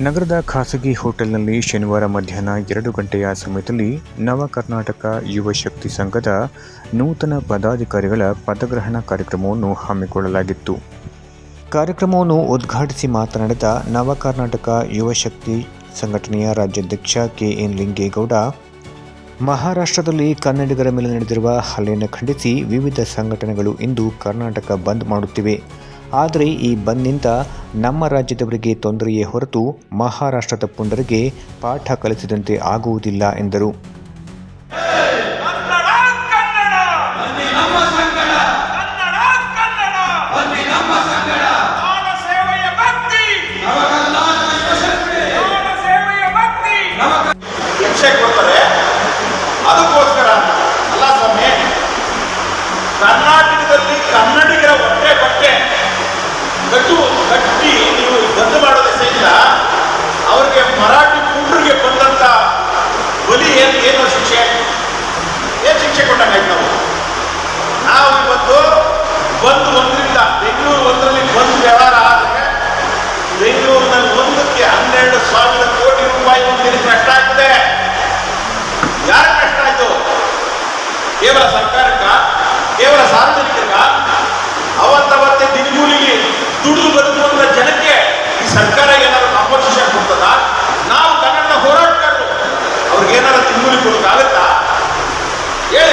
ನಗರದ ಖಾಸಗಿ ಹೋಟೆಲ್ನಲ್ಲಿ ಶನಿವಾರ ಮಧ್ಯಾಹ್ನ ಎರಡು ಗಂಟೆಯ ಸಮಯದಲ್ಲಿ ನವ ಕರ್ನಾಟಕ ಯುವ ಶಕ್ತಿ ಸಂಘದ ನೂತನ ಪದಾಧಿಕಾರಿಗಳ ಪದಗ್ರಹಣ ಕಾರ್ಯಕ್ರಮವನ್ನು ಹಮ್ಮಿಕೊಳ್ಳಲಾಗಿತ್ತು. ಕಾರ್ಯಕ್ರಮವನ್ನು ಉದ್ಘಾಟಿಸಿ ಮಾತನಾಡಿದ ನವ ಕರ್ನಾಟಕ ಯುವ ಶಕ್ತಿ ಸಂಘಟನೆಯ ರಾಜ್ಯಾಧ್ಯಕ್ಷ ಕೆಎನ್ ಲಿಂಗೇಗೌಡ, ಮಹಾರಾಷ್ಟ್ರದಲ್ಲಿ ಕನ್ನಡಿಗರ ಮೇಲೆ ನಡೆದಿರುವ ಹಲ್ಲೆಯನ್ನು ಖಂಡಿಸಿ ವಿವಿಧ ಸಂಘಟನೆಗಳು ಇಂದು ಕರ್ನಾಟಕ ಬಂದ್ ಮಾಡುತ್ತಿವೆ. ಆದರೆ ಈ ಬಂದ್ನಿಂದ ನಮ್ಮ ರಾಜ್ಯದವರಿಗೆ ತೊಂದರೆಯೇ ಹೊರತು ಮಹಾರಾಷ್ಟ್ರದ ಪುಂಡರಿಗೆ ಪಾಠ ಕಲಿಸಿದಂತೆ ಆಗುವುದಿಲ್ಲ ಎಂದರು. ಕನ್ನಡ ಕಟ್ಟು ಕಟ್ಟಿ ನೀವು ಬಂದ್ ಮಾಡೋದ ದೆಸೆಯಿಂದ ಅವರಿಗೆ ಮರಾಠಿ ಕುಂಡ್ರಿಗೆ ಬಂದಂತ ಬಲಿ ಏನು ಏನು ಶಿಕ್ಷೆ? ಏನು ಶಿಕ್ಷೆ ಕೊಟ್ಟಂಗಾಯ್ತು ನಾವು? ನಾವು ಇವತ್ತು ಬಂದು ಒಂದರಿಂದ ಬೆಂಗಳೂರು ಒಂದರಲ್ಲಿ ಬಂದು ವ್ಯವಹಾರ ಆದರೆ ಬೆಂಗಳೂರಿನಲ್ಲಿ ಒಂದಕ್ಕೆ ಹನ್ನೆರಡು ಸಾವಿರ ಕೋಟಿ ರೂಪಾಯಿ ಒಂದಿನ ಕಷ್ಟ ಆಗ್ತದೆ. ಯಾರು ಕಷ್ಟ ಆಯಿತು? ಕೇವಲ ಸರ್ಕಾರಕ್ಕ? ಕೇವಲ ಸಾರ್ವಜನಿಕರಿಗ? ಹಿಂದೂಲಿ ಕೊಡೋಕ್ಕಾಗತ್ತಾ ಹೇಳಿ